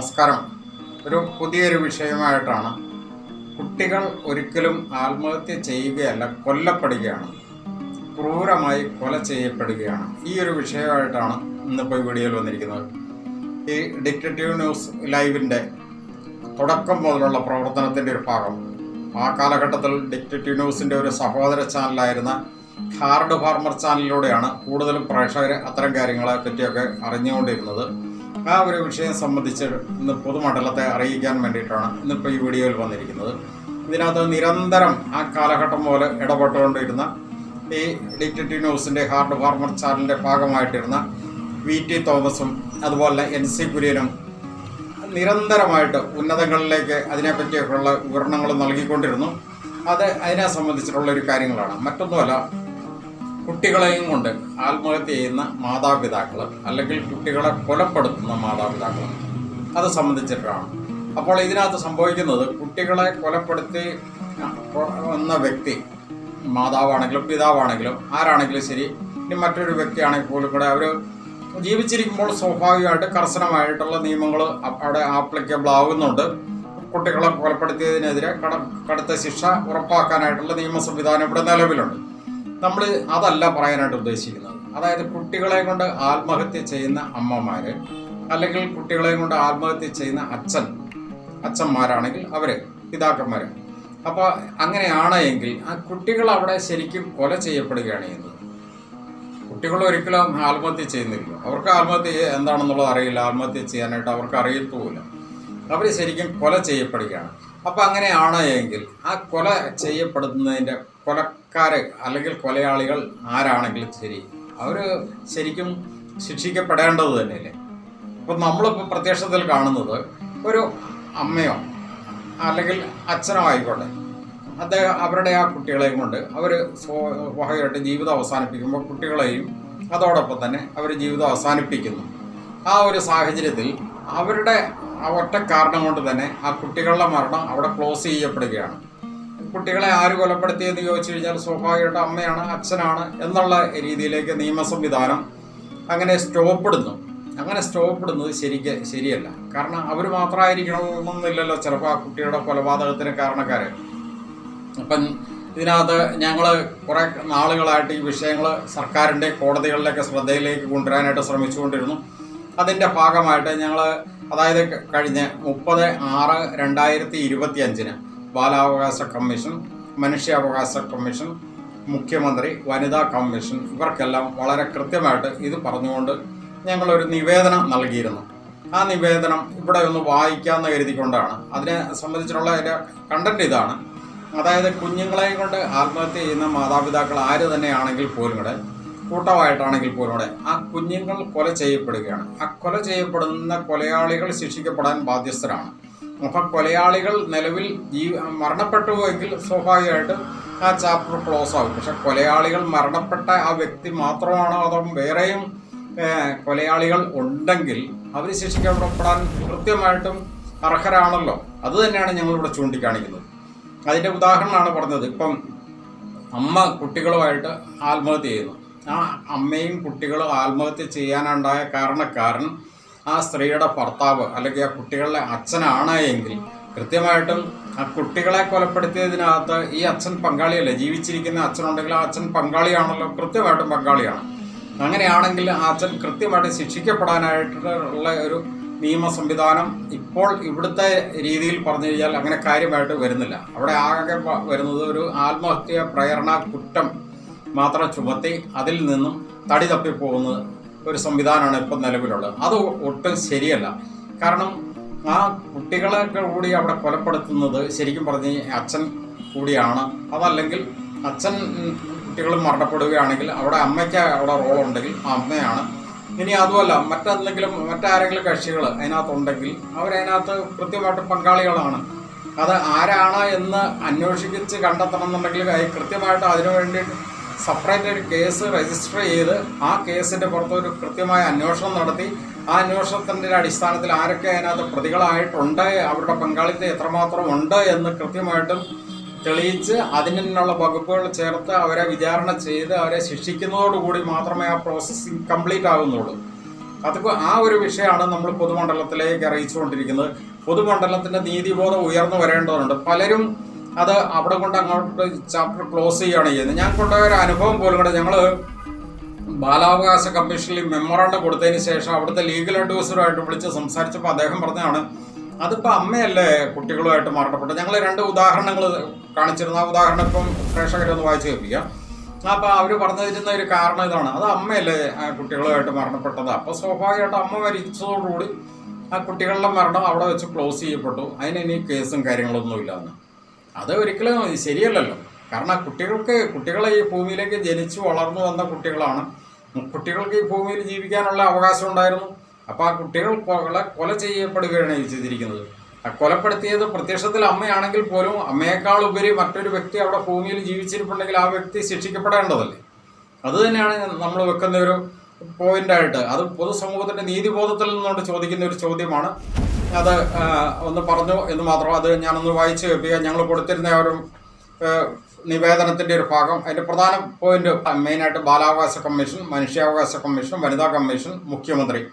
നമസ്കാരം. ഒരു പുതിയൊരു വിഷയമായിട്ടാണ് കുട്ടികൾ ഒരിക്കലും ആത്മഹത്യ ചെയ്യുകയല്ല കൊല്ലപ്പെടുകയാണ്. ക്രൂരമായി കൊല ചെയ്യപ്പെടുകയാണ്. ഈ ഒരു വിഷയമായിട്ടാണ് ഇന്നിപ്പോൾ വീഡിയോയിൽ വന്നിരിക്കുന്നത്. ഈ ഡിക്റ്റേറ്റീവ് ന്യൂസ് ലൈവിന്റെ തുടക്കം മുതലുള്ള പ്രവർത്തനത്തിന്റെ ഒരു ഭാഗം. ആ കാലഘട്ടത്തിൽ ഡിക്റ്റേറ്റീവ് ന്യൂസിന്റെ ഒരു സഹോദര ചാനലായിരുന്ന ഹാർഡ് ഫാർമർ ചാനലിലൂടെയാണ് കൂടുതലും പ്രേക്ഷകർ അത്തരം കാര്യങ്ങളെ പറ്റിയൊക്കെ അറിഞ്ഞുകൊണ്ടിരുന്നത്. ആ ഒരു വിഷയം സംബന്ധിച്ച് ഇന്ന് പൊതുമണ്ഡലത്തെ അറിയിക്കാൻ വേണ്ടിയിട്ടാണ് ഇന്നിപ്പോൾ ഈ വീഡിയോയിൽ വന്നിരിക്കുന്നത്. ഇതിനകത്ത് നിരന്തരം ആ കാലഘട്ടം പോലെ ഇടപെട്ടുകൊണ്ടിരുന്ന ഈ ഡിക്റ്റേറ്റീവ് ന്യൂസിന്റെ ഹാർഡ് ഫാർമർ ചാനലിന്റെ ഭാഗമായിട്ടിരുന്ന വി ടി തോമസും അതുപോലെ എൻ സി കുര്യനും നിരന്തരമായിട്ട് ഉന്നതങ്ങളിലേക്ക് അതിനെപ്പറ്റിയൊക്കെയുള്ള വിവരണങ്ങൾ നൽകിക്കൊണ്ടിരുന്നു. അത് അതിനെ സംബന്ധിച്ചിട്ടുള്ള ഒരു കാര്യങ്ങളാണ്. മറ്റൊന്നുമല്ല കുട്ടികളെയും കൊണ്ട് ആത്മഹത്യ ചെയ്യുന്ന മാതാപിതാക്കൾ അല്ലെങ്കിൽ കുട്ടികളെ കൊലപ്പെടുത്തുന്ന മാതാപിതാക്കൾ അത് സംബന്ധിച്ചിട്ടാണ്. അപ്പോൾ ഇതിനകത്ത് സംഭവിക്കുന്നത് കുട്ടികളെ കൊലപ്പെടുത്തി വന്ന വ്യക്തി മാതാവാണെങ്കിലും പിതാവാണെങ്കിലും ആരാണെങ്കിലും ശരി ഇനി മറ്റൊരു വ്യക്തിയാണെങ്കിൽ പോലും കൂടെ അവർ ജീവിച്ചിരിക്കുമ്പോൾ സ്വാഭാവികമായിട്ട് കർശനമായിട്ടുള്ള നിയമങ്ങൾ അവിടെ ആപ്ലിക്കബിൾ ആവുന്നുണ്ട്. കുട്ടികളെ കൊലപ്പെടുത്തിയതിനെതിരെ കട കടുത്ത ശിക്ഷ ഉറപ്പാക്കാനായിട്ടുള്ള നിയമ സംവിധാനം ഇവിടെ നിലവിലുണ്ട്. നമ്മൾ അതല്ല പറയാനായിട്ട് ഉദ്ദേശിക്കുന്നത്. അതായത് കുട്ടികളെ കൊണ്ട് ആത്മഹത്യ ചെയ്യുന്ന അമ്മമാര് അല്ലെങ്കിൽ കുട്ടികളെ കൊണ്ട് ആത്മഹത്യ ചെയ്യുന്ന അച്ഛൻ അച്ഛന്മാരാണെങ്കിൽ അവർ പിതാക്കന്മാര്. അപ്പോൾ അങ്ങനെയാണ് എങ്കിൽ ആ കുട്ടികൾ അവിടെ ശരിക്കും കൊല ചെയ്യപ്പെടുകയാണ് ചെയ്യുന്നത്. കുട്ടികൾ ഒരിക്കലും ആത്മഹത്യ ചെയ്യുന്നില്ല. അവർക്ക് ആത്മഹത്യ എന്താണെന്നുള്ളത് അറിയില്ല. ആത്മഹത്യ ചെയ്യാനായിട്ട് അവർക്ക് അറിയത്തുമില്ല. അവർ ശരിക്കും കൊല ചെയ്യപ്പെടുകയാണ്. അപ്പം അങ്ങനെയാണ് എങ്കിൽ ആ കൊല ചെയ്യപ്പെടുന്നതിന്റെ കൊലക്കാര് അല്ലെങ്കിൽ കൊലയാളികൾ ആരാണെങ്കിലും ശരി അവർ ശരിക്കും ശിക്ഷിക്കപ്പെടേണ്ടത് തന്നെയല്ലേ? അപ്പം നമ്മളിപ്പോൾ പ്രത്യക്ഷത്തിൽ കാണുന്നത് ഒരു അമ്മയോ അല്ലെങ്കിൽ അച്ഛനോ ആയിക്കോട്ടെ അദ്ദേഹം അവരുടെ ആ കുട്ടികളെയും കൊണ്ട് അവർ സ്വാഭാവികമായിട്ട് ജീവിതം അവസാനിപ്പിക്കുമ്പോൾ കുട്ടികളെയും അതോടൊപ്പം തന്നെ അവർ ജീവിതം അവസാനിപ്പിക്കുന്നു. ആ ഒരു സാഹചര്യത്തിൽ അവരുടെ ആ ഒറ്റ കാരണം കൊണ്ട് തന്നെ ആ കുട്ടികളുടെ മരണം അവിടെ ക്ലോസ് ചെയ്യപ്പെടുകയാണ്. കുട്ടികളെ ആര് കൊലപ്പെടുത്തിയെന്ന് ചോദിച്ചു കഴിഞ്ഞാൽ സ്വാഭാവികമായിട്ട് അമ്മയാണ് അച്ഛനാണ് എന്നുള്ള രീതിയിലേക്ക് നിയമ സംവിധാനം അങ്ങനെ സ്റ്റോപ്പ് ഇടുന്നു അങ്ങനെ സ്റ്റോപ്പ് ഇടുന്നത് ശരിക്ക് ശരിയല്ല. കാരണം അവർ മാത്രമായിരിക്കണമെന്നില്ലല്ലോ ചിലപ്പോൾ ആ കുട്ടിയുടെ കൊലപാതകത്തിന് കാരണക്കാര്. അപ്പം ഇതിനകത്ത് ഞങ്ങൾ കുറേ നാളുകളായിട്ട് ഈ വിഷയങ്ങൾ സർക്കാരിന്റെ കോടതികളിലൊക്കെ ശ്രദ്ധയിലേക്ക് കൊണ്ടുവരാനായിട്ട് ശ്രമിച്ചുകൊണ്ടിരുന്നു. അതിന്റെ ഭാഗമായിട്ട് ഞങ്ങൾ അതായത് കഴിഞ്ഞ മുപ്പത് ആറ് രണ്ടായിരത്തി ഇരുപത്തി അഞ്ചിന് ബാലാവകാശ കമ്മീഷൻ മനുഷ്യാവകാശ കമ്മീഷൻ മുഖ്യമന്ത്രി വനിതാ കമ്മീഷൻ ഇവർക്കെല്ലാം വളരെ കൃത്യമായിട്ട് ഇത് പറഞ്ഞുകൊണ്ട് ഞങ്ങളൊരു നിവേദനം നൽകിയിരുന്നു. ആ നിവേദനം ഇവിടെ ഒന്ന് വായിക്കാമെന്ന് കരുതിക്കൊണ്ടാണ്. അതിനെ സംബന്ധിച്ചുള്ള അതിന്റെ കണ്ടന്റ് ഇതാണ്. അതായത് കുഞ്ഞുങ്ങളെയും കൊണ്ട് ആത്മഹത്യ ചെയ്യുന്ന മാതാപിതാക്കൾ ആര് തന്നെയാണെങ്കിൽ പോലും കൂടെ കൂട്ടമായിട്ടാണെങ്കിൽ പോലും കൂടെ ആ കുഞ്ഞുങ്ങൾ കൊല ചെയ്യപ്പെടുകയാണ്. ആ കൊല ചെയ്യപ്പെടുന്ന കൊലയാളികൾ ശിക്ഷിക്കപ്പെടാൻ ബാധ്യസ്ഥരാണ്. അപ്പം കൊലയാളികൾ നിലവിൽ ജീ മരണപ്പെട്ടുവെങ്കിൽ സ്വാഭാവികമായിട്ടും ആ ചാപ്റ്റർ ക്ലോസ് ആകും. പക്ഷെ കൊലയാളികൾ മരണപ്പെട്ട ആ വ്യക്തി മാത്രമാണോ അതോ വേറെയും കൊലയാളികൾ ഉണ്ടെങ്കിൽ അവർ ശിക്ഷിക്കപ്പെടാൻ കൃത്യമായിട്ടും അർഹരാണല്ലോ. അത് തന്നെയാണ് ഞങ്ങളിവിടെ ചൂണ്ടിക്കാണിക്കുന്നത്. അതിന്റെ ഉദാഹരണമാണ് പറഞ്ഞത്. ഇപ്പം അമ്മ കുട്ടികളുമായിട്ട് ആത്മഹത്യ ചെയ്യുന്നു. ആ അമ്മയും കുട്ടികളും ആത്മഹത്യ ചെയ്യാനുണ്ടായ കാരണക്കാരൻ ആ സ്ത്രീയുടെ ഭർത്താവ് അല്ലെങ്കിൽ ആ കുട്ടികളുടെ അച്ഛനാണ് എങ്കിൽ കൃത്യമായിട്ടും ആ കുട്ടികളെ കൊലപ്പെടുത്തിയതിനകത്ത് ഈ അച്ഛൻ പങ്കാളിയല്ലേ? ജീവിച്ചിരിക്കുന്ന അച്ഛനുണ്ടെങ്കിൽ ആ അച്ഛൻ പങ്കാളിയാണല്ലോ. കൃത്യമായിട്ടും പങ്കാളിയാണ്. അങ്ങനെയാണെങ്കിൽ ആ അച്ഛൻ കൃത്യമായിട്ട് ശിക്ഷിക്കപ്പെടാനായിട്ടുള്ള ഒരു നിയമ സംവിധാനം ഇപ്പോൾ ഇവിടുത്തെ രീതിയിൽ പറഞ്ഞു കഴിഞ്ഞാൽ അങ്ങനെ കാര്യമായിട്ട് വരുന്നില്ല. അവിടെ ആകെ വരുന്നത് ഒരു ആത്മഹത്യ പ്രേരണ കുറ്റം മാത്രം ചുമത്തി അതിൽ നിന്നും തടി തപ്പിപ്പോകുന്ന ഒരു സംവിധാനമാണ് ഇപ്പം നിലവിലുള്ളത്. അത് ഒട്ടും ശരിയല്ല. കാരണം ആ കുട്ടികളൊക്കെ കൂടി അവിടെ കൊലപ്പെടുത്തുന്നത് ശരിക്കും പറഞ്ഞ് അച്ഛൻ കൂടിയാണ്. അതല്ലെങ്കിൽ അച്ഛൻ കുട്ടികൾ മരണപ്പെടുകയാണെങ്കിൽ അവിടെ അമ്മയ്ക്ക് അവിടെ റോളുണ്ടെങ്കിൽ ആ അമ്മയാണ്. ഇനി അതുമല്ല മറ്റെന്തെങ്കിലും മറ്റാരെങ്കിലും കക്ഷികൾ അതിനകത്തുണ്ടെങ്കിൽ അവരതിനകത്ത് കൃത്യമായിട്ട് പങ്കാളികളാണ്. അത് ആരാണ് എന്ന് അന്വേഷിച്ച് കണ്ടെത്തണം എന്നുണ്ടെങ്കിൽ കൃത്യമായിട്ട് അതിനു വേണ്ടിയിട്ട് സെപ്പറേറ്റ് കേസ് രജിസ്റ്റർ ചെയ്ത് ആ കേസിന്റെ പുറത്ത് ഒരു കൃത്യമായ അന്വേഷണം നടത്തി. ആ അന്വേഷണത്തിന്റെ അടിസ്ഥാനത്തിൽ ആരൊക്കെ അതിനകത്ത് പ്രതികളായിട്ടുണ്ട് അവരുടെ പങ്കാളിത്തം എത്രമാത്രം ഉണ്ട് എന്ന് കൃത്യമായിട്ടും തെളിയിച്ച് അതിനുള്ള വകുപ്പുകൾ ചേർത്ത് അവരെ വിചാരണ ചെയ്ത് അവരെ ശിക്ഷിക്കുന്നതോടുകൂടി മാത്രമേ ആ പ്രോസസ്സ് കംപ്ലീറ്റ് ആകുന്നുള്ളൂ അതൊക്കെ ആ ഒരു വിഷയമാണ് നമ്മൾ പൊതുമണ്ഡലത്തിലേക്ക് അറിയിച്ചുകൊണ്ടിരിക്കുന്നത്. പൊതുമണ്ഡലത്തിന്റെ നീതിബോധം ഉയർന്നു വരേണ്ടതുണ്ട്. പലരും അത് അവിടെ കൊണ്ട് അങ്ങോട്ട് ചാപ്റ്റർ ക്ലോസ് ചെയ്യുകയാണ് ചെയ്യുന്നത്. ഞാൻ കൊണ്ടുപോയ ഒരു അനുഭവം പോലും കൂടെ ഞങ്ങൾ ബാലാവകാശ കമ്മീഷനിൽ മെമ്മോറാണ്ടം കൊടുത്തതിന് ശേഷം അവിടുത്തെ ലീഗൽ അഡ്വൈസറുമായിട്ട് വിളിച്ച് സംസാരിച്ചപ്പോൾ അദ്ദേഹം പറഞ്ഞതാണ് അതിപ്പോൾ അമ്മയല്ലേ കുട്ടികളുമായിട്ട് മരണപ്പെട്ടത്? ഞങ്ങൾ രണ്ട് ഉദാഹരണങ്ങൾ കാണിച്ചിരുന്നു. ആ ഉദാഹരണം ഇപ്പം പ്രേക്ഷകരൊന്ന് വായിച്ചു കേൾപ്പിക്കാം. അപ്പോൾ അവർ പറഞ്ഞിരുന്ന ഒരു കാരണം ഇതാണ്. അത് അമ്മയല്ലേ കുട്ടികളുമായിട്ട് മരണപ്പെട്ടത്? അപ്പോൾ സ്വാഭാവികമായിട്ട് അമ്മ മരിച്ചതോടുകൂടി ആ കുട്ടികളുടെ മരണം അവിടെ വെച്ച് ക്ലോസ് ചെയ്യപ്പെട്ടു. അതിന് ഇനി കേസും കാര്യങ്ങളൊന്നും ഇല്ലാന്ന് അത് ഒരിക്കലും ശരിയല്ലല്ലോ. കാരണം കുട്ടികൾക്ക് കുട്ടികളെ ഈ ഭൂമിയിലേക്ക് ജനിച്ചു വളർന്നു വന്ന കുട്ടികളാണ്. കുട്ടികൾക്ക് ഈ ഭൂമിയിൽ ജീവിക്കാനുള്ള അവകാശം ഉണ്ടായിരുന്നു. അപ്പോൾ ആ കുട്ടികൾ കൊല ചെയ്യപ്പെടുകയാണ് ചെയ്തിരിക്കുന്നത്. ആ കൊലപ്പെടുത്തിയത് പ്രത്യക്ഷത്തിൽ അമ്മയാണെങ്കിൽ പോലും അമ്മയേക്കാൾ ഉപരി മറ്റൊരു വ്യക്തി അവിടെ ഭൂമിയിൽ ജീവിച്ചിരിപ്പുണ്ടെങ്കിൽ ആ വ്യക്തി ശിക്ഷിക്കപ്പെടേണ്ടതല്ലേ? അത് തന്നെയാണ് നമ്മൾ വെക്കുന്ന ഒരു പോയിന്റായിട്ട് അത് പൊതുസമൂഹത്തിന്റെ നീതിബോധത്തിൽ നിന്നുകൊണ്ട് ചോദിക്കുന്ന ഒരു ചോദ്യമാണ്. അത് ഒന്ന് പറഞ്ഞു എന്ന് മാത്രം അത് ഞാനൊന്ന് വായിച്ചു കേൾപ്പിക്കുക ഞങ്ങൾ കൊടുത്തിരുന്ന ഒരു നിവേദനത്തിന്റെ ഒരു ഭാഗം അതിന്റെ പ്രധാന പോയിന്റ് മെയിനായിട്ട് ബാലാവകാശ കമ്മീഷൻ മനുഷ്യാവകാശ കമ്മീഷൻ വനിതാ കമ്മീഷൻ മുഖ്യമന്ത്രി.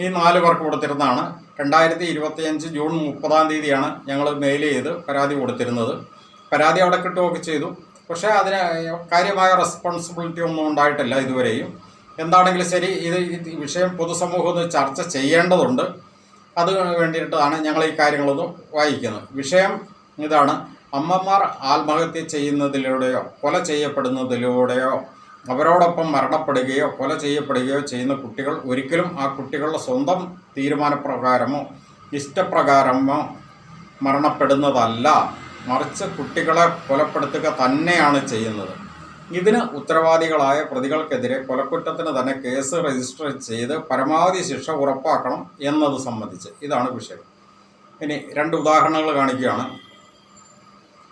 ഈ നാല് പേർക്ക് കൊടുത്തിരുന്നതാണ്. രണ്ടായിരത്തി ഇരുപത്തിയഞ്ച് ജൂൺ മുപ്പതാം തീയതിയാണ് ഞങ്ങൾ മെയിൽ ചെയ്ത് പരാതി കൊടുത്തിരുന്നത്. പരാതി അവിടെ കിട്ടുകയൊക്കെ ചെയ്തു. പക്ഷേ അതിന് കാര്യമായ റെസ്പോൺസിബിലിറ്റി ഒന്നും ഉണ്ടായിട്ടില്ല ഇതുവരെയും. എന്താണെങ്കിലും ശരി ഇത് വിഷയം പൊതുസമൂഹം ഒന്ന് ചർച്ച ചെയ്യേണ്ടതുണ്ട്. അത് വേണ്ടിയിട്ടാണ് ഞങ്ങൾ ഈ കാര്യങ്ങളൊന്നും വായിക്കുന്നത്. വിഷയം ഇതാണ്. അമ്മമാർ ആത്മഹത്യ ചെയ്യുന്നതിലൂടെയോ കൊല ചെയ്യപ്പെടുന്നതിലൂടെയോ അവരോടൊപ്പം മരണപ്പെടുകയോ കൊല ചെയ്യപ്പെടുകയോ ചെയ്യുന്ന കുട്ടികൾ ഒരിക്കലും ആ കുട്ടികളുടെ സ്വന്തം തീരുമാനപ്രകാരമോ ഇഷ്ടപ്രകാരമോ മരണപ്പെടുന്നതല്ല. മറിച്ച് കുട്ടികളെ കൊലപ്പെടുത്തുക തന്നെയാണ് ചെയ്യുന്നത്. ഇതിന് ഉത്തരവാദികളായ പ്രതികൾക്കെതിരെ കൊലക്കുറ്റത്തിന് തന്നെ കേസ് രജിസ്റ്റർ ചെയ്ത് പരമാവധി ശിക്ഷ ഉറപ്പാക്കണം എന്നത് സംബന്ധിച്ച് ഇതാണ് വിഷയം. ഇനി രണ്ട് ഉദാഹരണങ്ങൾ കാണിക്കുകയാണ്.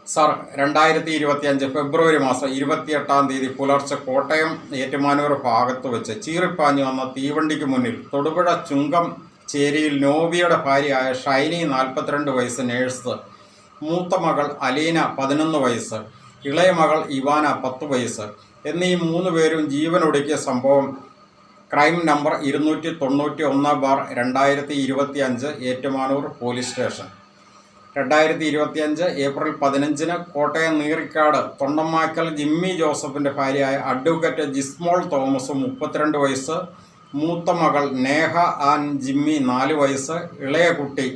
സാർ രണ്ടായിരത്തി ഇരുപത്തി അഞ്ച് ഫെബ്രുവരി മാസം ഇരുപത്തിയെട്ടാം തീയതി പുലർച്ചെ കോട്ടയം ഏറ്റുമാനൂർ ഭാഗത്ത് വെച്ച് ചീറിപ്പാഞ്ഞു വന്ന തീവണ്ടിക്ക് മുന്നിൽ തൊടുപുഴ ചുങ്കം ചേരിയിൽ നോവിയുടെ ഭാര്യയായ ഷൈനി നാൽപ്പത്തിരണ്ട് വയസ്സ് നേഴ്സ് മൂത്ത മകൾ അലീന പതിനൊന്ന് വയസ്സ് ഇളയ മകൾ ഇവാന പത്ത് വയസ്സ്. എന്നീ മൂന്ന് പേരും ജീവനൊടുക്കിയ സംഭവം ക്രൈം നമ്പർ ഇരുന്നൂറ്റി തൊണ്ണൂറ്റി ഒന്ന് ബാർ രണ്ടായിരത്തി ഇരുപത്തി അഞ്ച് ഏറ്റുമാനൂർ പോലീസ് സ്റ്റേഷൻ. രണ്ടായിരത്തി ഇരുപത്തിയഞ്ച് ഏപ്രിൽ പതിനഞ്ചിന് കോട്ടയം നീറിക്കാട് തൊണ്ടമാക്കൽ ജിമ്മി ജോസഫിന്റെ ഭാര്യയായ അഡ്വക്കേറ്റ് ജിസ്മോൾ തോമസ് മുപ്പത്തിരണ്ട് വയസ്സ് മൂത്ത മകൾ നേഹ ആൻ ജിമ്മി നാല് വയസ്സ് ഇളയ കുട്ടി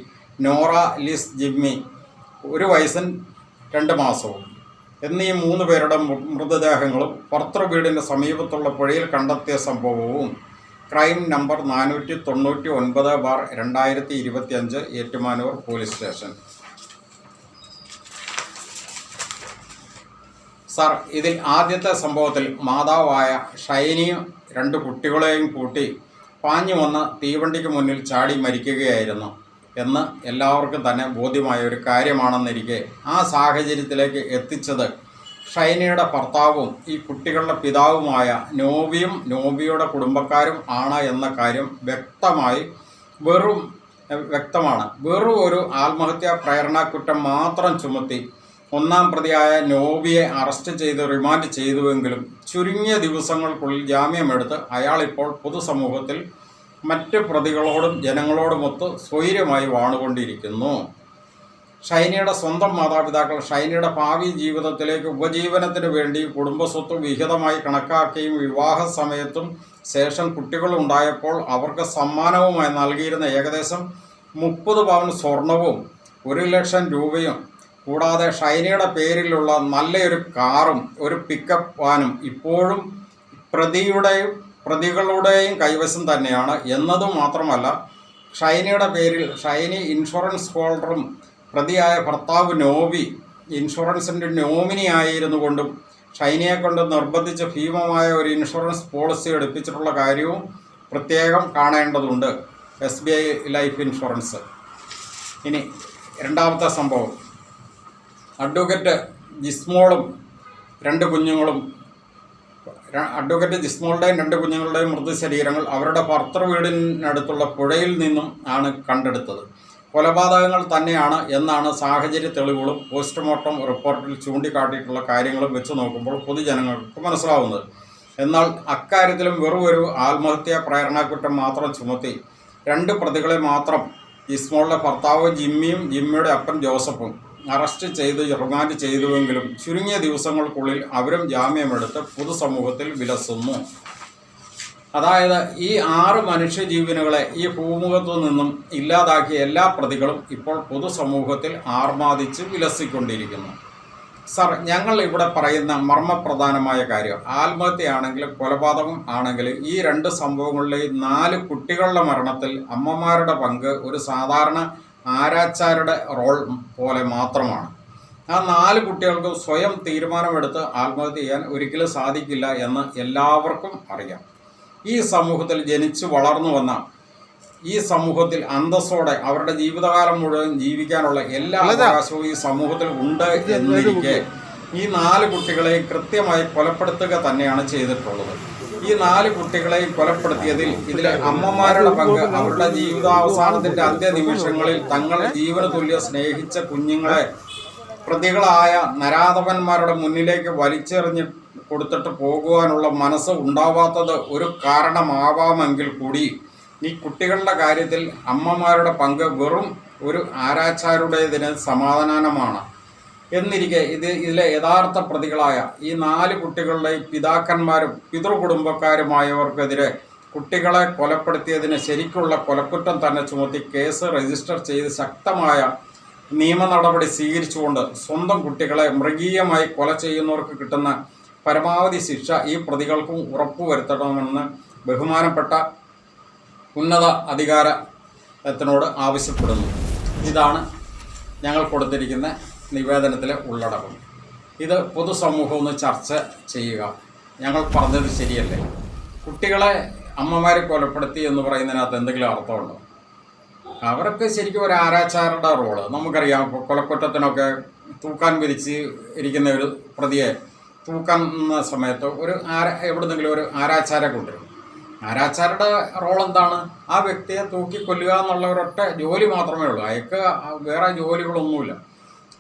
നോറ ലിസ് ജിമ്മി ഒരു വയസ്സും രണ്ട് മാസവും. എന്നീ മൂന്ന് പേരുടെ മൃതദേഹങ്ങളും ഭർത്തൃ വീടിന്റെ സമീപത്തുള്ള പുഴയിൽ കണ്ടെത്തിയ സംഭവവും ക്രൈം നമ്പർ നാനൂറ്റി തൊണ്ണൂറ്റി ഒൻപത് ബാർ രണ്ടായിരത്തി ഇരുപത്തിയഞ്ച് ഏറ്റുമാനൂർ പോലീസ് സ്റ്റേഷൻ. സാർ ഇതിൽ ആദ്യത്തെ സംഭവത്തിൽ മാതാവായ ഷൈനിയും രണ്ട് കുട്ടികളെയും കൂട്ടി പാഞ്ഞു വന്ന് തീവണ്ടിക്ക് മുന്നിൽ ചാടി മരിക്കുകയായിരുന്നു. എന്ന് എല്ലാവർക്കും തന്നെ ബോധ്യമായ ഒരു കാര്യമാണെന്നിരിക്കെ ആ സാഹചര്യത്തിലേക്ക് എത്തിച്ചത് ഷൈനയുടെ ഭർത്താവും ഈ കുട്ടികളുടെ പിതാവുമായ നോബിയും നോബിയുടെ കുടുംബക്കാരും ആണ് എന്ന കാര്യം വ്യക്തമായി വെറും വ്യക്തമാണ്. വെറും ഒരു ആത്മഹത്യാ പ്രേരണാക്കുറ്റം മാത്രം ചുമത്തി ഒന്നാം പ്രതിയായ നോബിയെ അറസ്റ്റ് ചെയ്ത് റിമാൻഡ് ചെയ്തുവെങ്കിലും ചുരുങ്ങിയ ദിവസങ്ങൾക്കുള്ളിൽ ജാമ്യമെടുത്ത് അയാളിപ്പോൾ പൊതുസമൂഹത്തിൽ മറ്റ് പ്രതികളോടും ജനങ്ങളോടുമൊത്ത് സ്വൈര്യമായി വാണുകൊണ്ടിരിക്കുന്നു. ഷൈനിയുടെ സ്വന്തം മാതാപിതാക്കൾ ഷൈനിയുടെ ഭാവി ജീവിതത്തിലേക്ക് ഉപജീവനത്തിന് വേണ്ടി കുടുംബസ്വത്ത് വിഹിതമായി കണക്കാക്കുകയും വിവാഹ സമയത്തും ശേഷം കുട്ടികളുണ്ടായപ്പോൾ അവർക്ക് സമ്മാനവുമായി നൽകിയിരുന്ന ഏകദേശം മുപ്പത് പവൻ സ്വർണവും ഒരു ലക്ഷം രൂപയും കൂടാതെ ഷൈനയുടെ പേരിലുള്ള നല്ലയൊരു കാറും ഒരു പിക്കപ്പ് വാനും ഇപ്പോഴും പ്രതിയുടെയും പ്രതികളുടെയും കൈവശം തന്നെയാണ്. എന്നതു മാത്രമല്ല ഷൈനിയുടെ പേരിൽ ഷൈനി ഇൻഷുറൻസ് ഹോൾഡറും പ്രതിയായ ഭർത്താവ് നോവി ഇൻഷുറൻസിന്റെ നോമിനി ആയിരുന്നു കൊണ്ടും ഷൈനിയെ കൊണ്ട് നിർബന്ധിച്ച് ഭീമമായ ഒരു ഇൻഷുറൻസ് പോളിസി എടുപ്പിച്ചിട്ടുള്ള കാര്യവും പ്രത്യേകം കാണേണ്ടതുണ്ട്. S B I life insurance. ഇനി രണ്ടാമത്തെ സംഭവം. അഡ്വക്കേറ്റ് ജിസ്മോളും രണ്ട് കുഞ്ഞുങ്ങളും അഡ്വക്കേറ്റ് ജിസ്മോളുടെയും രണ്ട് കുഞ്ഞുങ്ങളുടെയും മൃതശരീരങ്ങൾ അവരുടെ ഭർത്തൃ വീടിനടുത്തുള്ള പുഴയിൽ നിന്നും ആണ് കണ്ടെടുത്തത്. കൊലപാതകങ്ങൾ തന്നെയാണ് എന്നാണ് സാഹചര്യ തെളിവുകളും പോസ്റ്റ്മോർട്ടം റിപ്പോർട്ടിൽ ചൂണ്ടിക്കാട്ടിയിട്ടുള്ള കാര്യങ്ങളും വെച്ച് നോക്കുമ്പോൾ പൊതുജനങ്ങൾക്ക് മനസ്സിലാവുന്നത്. എന്നാൽ അക്കാര്യത്തിലും വെറും ഒരു ആത്മഹത്യാ പ്രേരണാക്കുറ്റം മാത്രം ചുമത്തി രണ്ട് പ്രതികളെ മാത്രം ഇസ്മോളുടെ ഭർത്താവ് ജിമ്മിയും ജിമ്മിയുടെ അപ്പൻ ജോസഫും അറസ്റ്റ് ചെയ്ത് റിമാൻഡ് ചെയ്തുവെങ്കിലും ചുരുങ്ങിയ ദിവസങ്ങൾക്കുള്ളിൽ അവരും ജാമ്യമെടുത്ത് പൊതുസമൂഹത്തിൽ വിലസുന്നു. അതായത് ഈ ആറ് മനുഷ്യജീവനുകളെ ഈ ഭൂമുഖത്തു നിന്നും ഇല്ലാതാക്കിയ എല്ലാ പ്രതികളും ഇപ്പോൾ പൊതുസമൂഹത്തിൽ ആർമാദിച്ച് വിലസിക്കൊണ്ടിരിക്കുന്നു. സർ ഞങ്ങൾ ഇവിടെ പറയുന്ന മർമ്മപ്രധാനമായ കാര്യം ആത്മഹത്യയാണെങ്കിലും കൊലപാതകം ആണെങ്കിലും ഈ രണ്ട് സംഭവങ്ങളിലെയും നാല് കുട്ടികളുടെ മരണത്തിൽ അമ്മമാരുടെ പങ്ക് ഒരു സാധാരണ ആരാച്ചാരുടെ റോൾ പോലെ മാത്രമാണ്. ആ നാല് കുട്ടികൾക്ക് സ്വയം തീരുമാനമെടുത്ത് ആത്മഹത്യ ചെയ്യാൻ ഒരിക്കലും സാധിക്കില്ല എന്ന് എല്ലാവർക്കും അറിയാം. ഈ സമൂഹത്തിൽ ജനിച്ചു വളർന്നു വന്ന ഈ സമൂഹത്തിൽ അന്തസ്സോടെ അവരുടെ ജീവിതകാലം മുഴുവൻ ജീവിക്കാനുള്ള എല്ലാ അവകാശവും ഈ സമൂഹത്തിൽ ഉണ്ട് എന്നിരിക്കെ ഈ നാല് കുട്ടികളെ കൃത്യമായി കൊലപ്പെടുത്തുക തന്നെയാണ് ചെയ്തിട്ടുള്ളത്. ഈ നാല് കുട്ടികളെയും കൊലപ്പെടുത്തിയതിൽ ഇതിലെ അമ്മമാരുടെ പങ്ക് അവരുടെ ജീവിതാവസാനത്തിന്റെ അന്ത്യനിമിഷങ്ങളിൽ തങ്ങൾ ജീവന തുല്യ സ്നേഹിച്ച കുഞ്ഞുങ്ങളെ പ്രതികളായ നരാധവന്മാരുടെ മുന്നിലേക്ക് വലിച്ചെറിഞ്ഞ് കൊടുത്തിട്ട് പോകുവാനുള്ള മനസ്സ് ഉണ്ടാവാത്തത് ഒരു കാരണമാവാമെങ്കിൽ കൂടി ഈ കുട്ടികളുടെ കാര്യത്തിൽ അമ്മമാരുടെ പങ്ക് വെറും ഒരു ആരാച്ചാരുടേതിന് സമാധാനമാണ്. എന്നിരിക്കെ ഇത് ഇതിലെ യഥാർത്ഥ പ്രതികളായ ഈ നാല് കുട്ടികളുടെ പിതാക്കന്മാരും പിതൃ പിതൃകുടുംബക്കാരുമായവർക്കെതിരെ കുട്ടികളെ കൊലപ്പെടുത്തിയതിന് ശരിക്കുള്ള കൊലക്കുറ്റം തന്നെ ചുമത്തി കേസ് രജിസ്റ്റർ ചെയ്ത് ശക്തമായ നിയമ നടപടി സ്വീകരിച്ചുകൊണ്ട് സ്വന്തം കുട്ടികളെ മൃഗീയമായി കൊല ചെയ്യുന്നവർക്ക് കിട്ടുന്ന പരമാവധി ശിക്ഷ ഈ പ്രതികൾക്കും ഉറപ്പുവരുത്തണമെന്ന് ബഹുമാനപ്പെട്ട ഉന്നത അധികാരത്തിനോട് ആവശ്യപ്പെടുന്നു. ഇതാണ് ഞങ്ങൾ കൊടുത്തിരിക്കുന്ന നിവേദനത്തിലെ ഉള്ളടക്കം. ഇത് പൊതുസമൂഹം ഒന്ന് ചർച്ച ചെയ്യുക. ഞങ്ങൾ പറഞ്ഞത് ശരിയല്ലേ? കുട്ടികളെ അമ്മമാരെ കൊലപ്പെടുത്തി എന്ന് പറയുന്നതിനകത്ത് എന്തെങ്കിലും അർത്ഥമുണ്ടോ? അവർക്ക് ശരിക്കും ഒരു ആരാച്ചാരുടെ റോൾ നമുക്കറിയാം കൊലക്കുറ്റത്തിനൊക്കെ തൂക്കാൻ വിരിച്ച് ഇരിക്കുന്ന ഒരു പ്രതിയെ തൂക്കാൻ സമയത്ത് ഒരു ആര എവിടുന്നെങ്കിലും ഒരു ആരാച്ചാര കൊണ്ടുവരും. ആരാച്ചാരുടെ റോൾ എന്താണ്? ആ വ്യക്തിയെ തൂക്കി കൊല്ലുക എന്നുള്ള ജോലി മാത്രമേ ഉള്ളൂ. അയാൾക്ക് വേറെ ജോലികളൊന്നുമില്ല.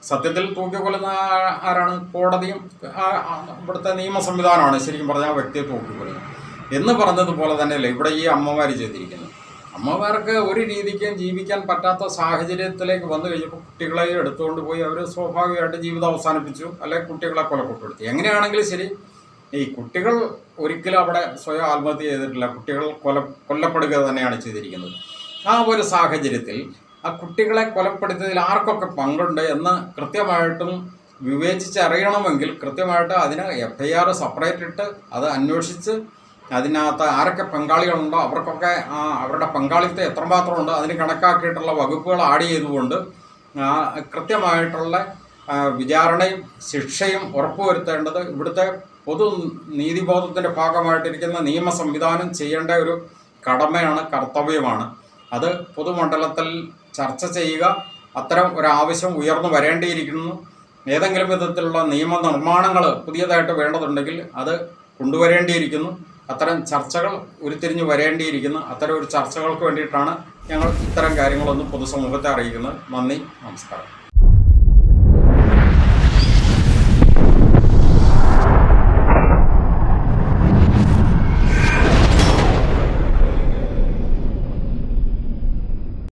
സത്യത്തിൽ തൂക്കി കൊല്ലുന്ന ആ- ആരാണ്? കോടതിയും ഇവിടുത്തെ നിയമ സംവിധാനമാണ് ശരിക്കും പറഞ്ഞാൽ വ്യക്തിയെ തൂക്കി കൊല്ലുന്നത് എന്ന് പറഞ്ഞതുപോലെ തന്നെയല്ലേ ഇവിടെ ഈ അമ്മമാർ ചെയ്തിരിക്കുന്നത്. അമ്മമാർക്ക് ഒരു രീതിക്കും ജീവിക്കാൻ പറ്റാത്ത സാഹചര്യത്തിലേക്ക് വന്നു കഴിഞ്ഞപ്പോൾ കുട്ടികളെ എടുത്തുകൊണ്ട് പോയി അവർ സ്വാഭാവികമായിട്ട് ജീവിതം അവസാനിപ്പിച്ചു അല്ലെങ്കിൽ കുട്ടികളെ കൊലപ്പെടുത്തി എങ്ങനെയാണെങ്കിലും ശരി ഈ കുട്ടികൾ ഒരിക്കലും അവിടെ സ്വയം ആത്മഹത്യ ചെയ്തിട്ടില്ല. കുട്ടികൾ കൊല കൊല്ലപ്പെടുക തന്നെയാണ് ചെയ്തിരിക്കുന്നത്. ആ ഒരു സാഹചര്യത്തിൽ ആ കുട്ടികളെ കൊലപ്പെടുത്തിയതിൽ ആർക്കൊക്കെ പങ്കുണ്ട് എന്ന് കൃത്യമായിട്ടും വിവേചിച്ചറിയണമെങ്കിൽ കൃത്യമായിട്ട് അതിന് എഫ് ഐ ആർ സെപ്പറേറ്റ് ഇട്ട് അത് അന്വേഷിച്ച് അതിനകത്ത് ആരൊക്കെ പങ്കാളികളുണ്ടോ അവർക്കൊക്കെ അവരുടെ പങ്കാളിത്തം എത്രമാത്രം ഉണ്ട് അതിന് കണക്കാക്കിയിട്ടുള്ള വകുപ്പുകൾ ആഡ് ചെയ്തുകൊണ്ട് കൃത്യമായിട്ടുള്ള വിചാരണയും ശിക്ഷയും ഉറപ്പുവരുത്തേണ്ടത് ഇവിടുത്തെ പൊതു നീതിബോധത്തിന്റെ ഭാഗമായിട്ടിരിക്കുന്ന നിയമ സംവിധാനം ചെയ്യേണ്ട ഒരു കടമയാണ് കർത്തവ്യമാണ്. അത് പൊതുമണ്ഡലത്തിൽ ചർച്ച ചെയ്യുക. അത്തരം ഒരു ആവശ്യം ഉയർന്നു വരേണ്ടിയിരിക്കുന്നു. ഏതെങ്കിലും വിധത്തിലുള്ള നിയമനിർമ്മാണങ്ങൾ പുതിയതായിട്ട് വേണ്ടതുണ്ടെങ്കിൽ അത് കൊണ്ടുവരേണ്ടിയിരിക്കുന്നു. അത്തരം ചർച്ചകൾ ഉരുത്തിരിഞ്ഞ് വരേണ്ടിയിരിക്കുന്നു. അത്തരം ഒരു ചർച്ചകൾക്ക് വേണ്ടിയിട്ടാണ് ഞങ്ങൾ ഇത്തരം കാര്യങ്ങളൊന്ന് പൊതുസമൂഹത്തെ അറിയിക്കുന്നത്. നന്ദി. നമസ്കാരം.